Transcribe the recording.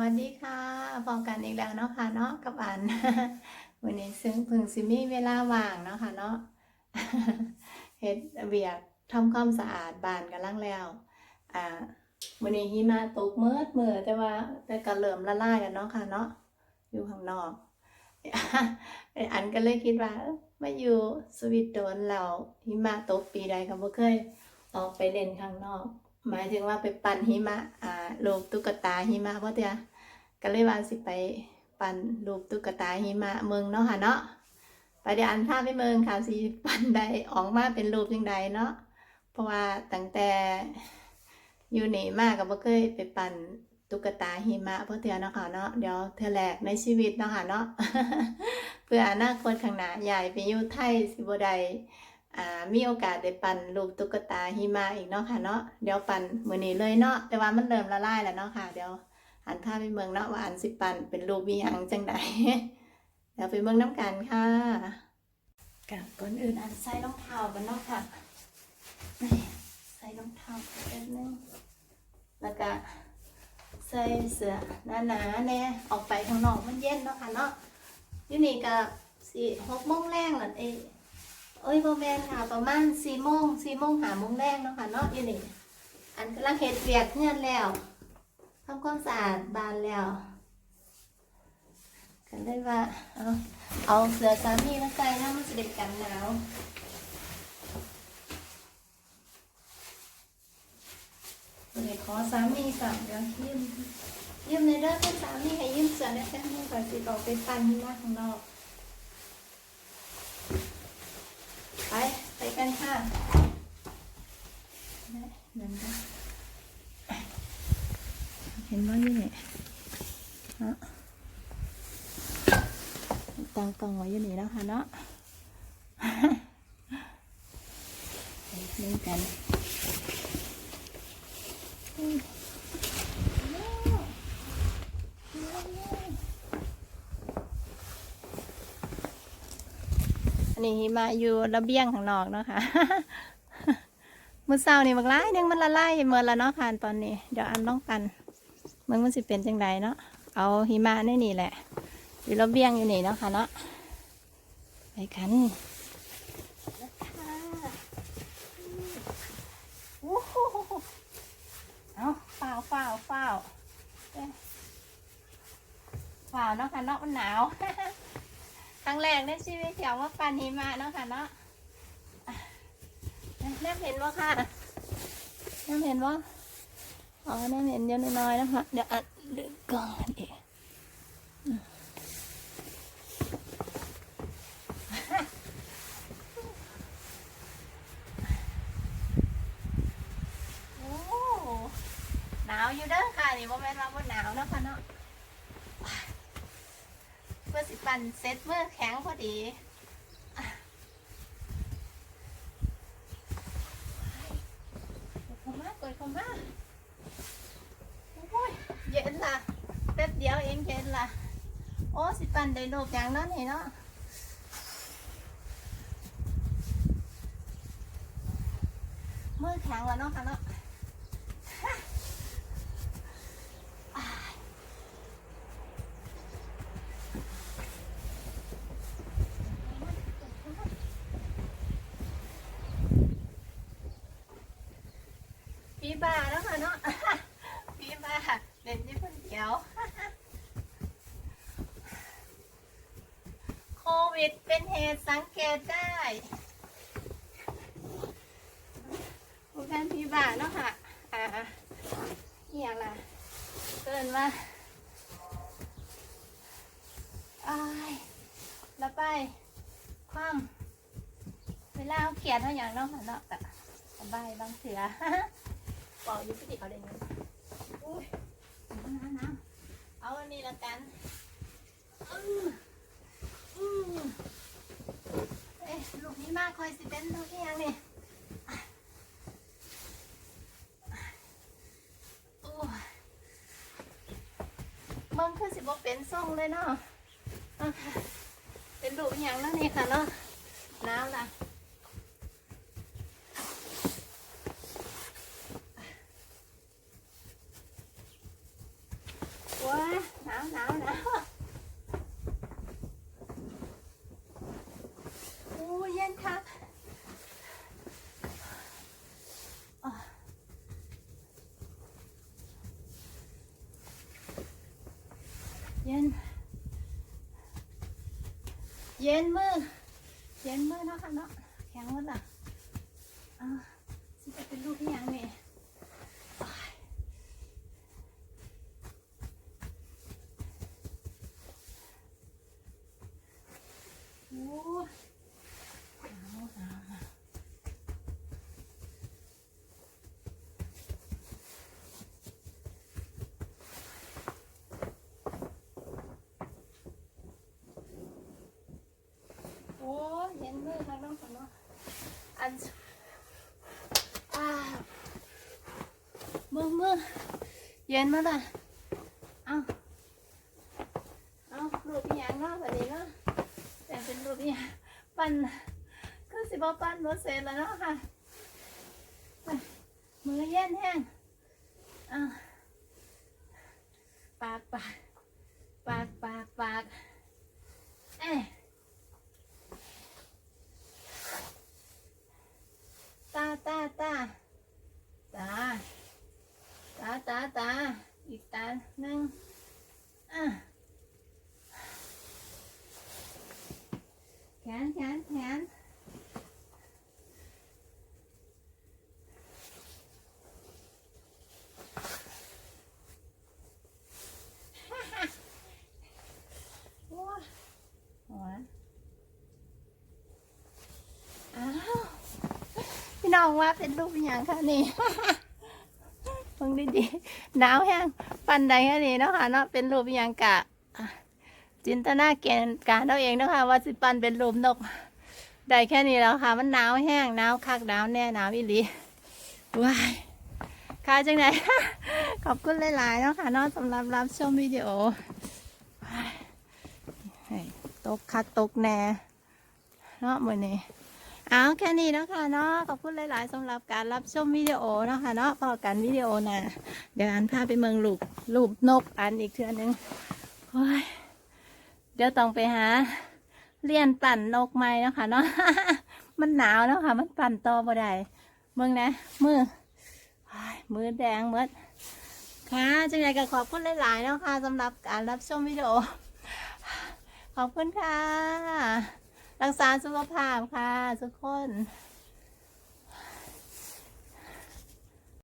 วัสดีค่ะพบกันอีกแล้วเนาะค่ะเนาะกับอันวันนี้ซึ่งพึ่งสิมีเวลาว่างเนาะค่ะเนาะเฮ็ดเบียกทำความสะอาดบ้านกันลังแล้วอ่าวันนี้หิมะตกเมื่อเมื่อแต่ว่าแต่ก็เริ่มละลายแล้วเนาะค่ะเนาะอยู่ข้างนอกไอ้อันก็เลยคิดว่ามาอยู่สวิตโดนแล้วหิมะตกปีใดก็บ่เคยออกไปเล่นข้างนอก หมายถึงว่าไปปั่นหิมะอ่ารูปตุ๊กตาหิมะเพราะเตียก็เลยว่าสิไปปั่นรูปตุ๊กตาหิมะเมืองเนาะค่ะเนาะไปเดี๋ยวอันภาพไปเมืองค่ะสิปั่นได้ออกมาเป็นรูปยังไงเนาะเพราะว่าตั้งแต่อยู่หนีมากก็บ่เคยไปปั่นตุ๊กตาหิมะเพราะเตียเนาะค่ะเนาะเดี๋ยวเธอแรกในชีวิตเนาะค่ะเนาะเพื่ออนาคตข้างหน้าใหญ่ไปอยู่ไทยสิบ่ได้ มีโอกาสได้ปั่นรูปตุ๊กตาหิมะอีกเนาะค่ะเนาะเดี๋ยวปั่นมือนี้เลยเนาะแต่ว่ามันเริ่มละลายแล้วเนาะค่ะ เดี๋ยวอันพาไปเมืองเนาะว่าอันสิปั่นเป็นรูปมีหยังจังใดเดี๋ยวไปเมืองน้ำกันค่ะกับก่อนอื่นอันใส่รองเท้ากันเนาะค่ะนี่ใส่รองเท้าไปแป๊บนึงแล้วก็ใส่เสื้อหนาๆแน่ออกไปข้างนอกมันเย็นเนาะค่ะเนาะอยู่นี่ก็สิหกโมงแรงแล้วเอ้ เอ้ยโบแมนค่ะประมาณสี่โมงสี่โมงหาโมงแรกเนาะค่ะเนาะอยู่นี่อันกำลังเฮ็ดเวียกเงื่อนแล้วทำความสะอาดบานแล้วกันเลยว่าเอาเอาเสื้อสามีมาใส่นะมันจะได้กันหนาวเลยขอสามีสั่งเดี๋ยวยืมยืมในเด้อเป็นสามีให้ยืมเสื้อได้แค่นี้ก่อนสิออกไปปั่นที่หน้าข้างนอก ไปไปกันค่ะนั่นค่ะ เห็นบ้างยังไงฮะตังกล้องไว้ยู่นี่แล้วค่ะเนาะเล่นกันอืมอั นนี้หิมาอยู่ระเบียงข้างนอกเนาะค่ะมือเช้านี่บักหลายหนึงมันละลายเมื่อแล้วเนาะค่ะตอนนี้ เดี๋ยวอันต้องกันมึงมันสิเป็นจังไดเนาะเอาหิมะในนี่แหละ อยู่ระเบียงอยู่นี่เนาะค่ะเนาะไปกันโอ้โหเอาเฝ้าเฝ้าเฝ้าเอ้ยเฝ้าเนาะค่ะเนาะมันหนาว รั้งแรกในชีวิตที่เอามาปันหิมะเนาะค่ะเนาะอะแนบเห็นว่าค่ะแนบเห็นว่าอ๋อแนบเห็นเยอะน้อยๆนะคะเดี๋ยวอัดดึกก่อนเองอืมโอ้หนาวอยู่เด้อค่ะนี่ว่าแม่นว่าบ่หนาวเนาะค่ะเนาะ พื่อสิปันเซ็ตเมื่อแข็งพอดีเข้ามากดเข้ามาโอ้ยเย็นละแป๊บเดียวเองเย็นละโอ้สิปันได้โลกอย่างนั้นนี่เนาะมือแข็งแล้วเนาะค่ะเนาะ ปีบาแล้วค่ะเนาะปีบาเล่นที่คนเดียว โควิดเป็นเหตุสังเกตได้พวกกันปีบาเนาะค่ะ อ่าเหี่ยล่ะเกินว่าอายแล้วไปความเวลาเอาเขียนเท่าอย่างเนาะเนาะก็สบายบางเถื่อ บอกยู่พี่ติเอาเด่นอุ้ยน้ำน้ำเอาอันนี้ละกันอืมอืมเอ๊ะลูกนี้มากคอยสิเป็นลูกที่ยังนี่โอ้ยมันคือสิบกเป็นส่งเลยเนาะเป็นลูกอย่างแล้วนี่ค่ะเนาะน้ำล่ะ หนาวนะวโอ้เย็นค่ะเย็น เย็นมือ เย็นมือเนาะค่ะเนาะแข็งหมดละอะสิจะเป็นรูปที่ยังเนี่ย มือค่ะน้องค่ะเนาะอันอ่ามือมือเย็นมาละเอาเอาลูกพี่ยังเนาะแบบนี้เนาะแต่เป็นลูกพี่ยังปั่นก็สิบปั่นรถเสร็จแล้วเนาะค่ะมือเย็นแห้งอ่าปากปากปากปากปากเอ้ย ตาตาตาตาตาตาตาอีกตา หนึ่งอะแขนแขนแขนโอ้ยหัวอ้าวพี่น้องว่าเป็นรูปอย่างค่ะนี่ ดีๆหนาวแห้งปันใดแค่นี้เนาะค่ะเนาะเป็นรูปอย่างกะ จินตนาการเอาเองเนาะค่ะว่าสิปันเป็นรูปนกได้แค่นี้แล้วค่ะ มันหนาวแห้งหนาวคักหนาวแน่หนาวอีหลีว้ายค่ะจังไหนขอบคุณหลายๆเนาะค่ะนาะสำหรับรับชมวิดีโอตกคักตกแน่เนาะมือนี้ เอาแค่นี้นะคะเนาะขอบคุณหลาย ๆสำหรับการรับชมวิดีโอเนาะค่ะเนาะพอกันวิดีโอนะเดี๋ยวอันพาไปเมืองลูกลูกนกอันอีกเทือนึงโอ้ยเดี๋ยวต้องไปหาเรียนปั่นนกไม้เนาะค่ะเนาะมันหนาวแล้วค่ะมันปั่นต่อบ่ได้เมืองนะมือมือแดงหมดค่ะจังไงก็ขอบคุณหลาย ๆ นะค่ะสำหรับการรับชมวิดีโอ ขอบคุณค่ะ รักษาสุขภาพค่ะทุกคน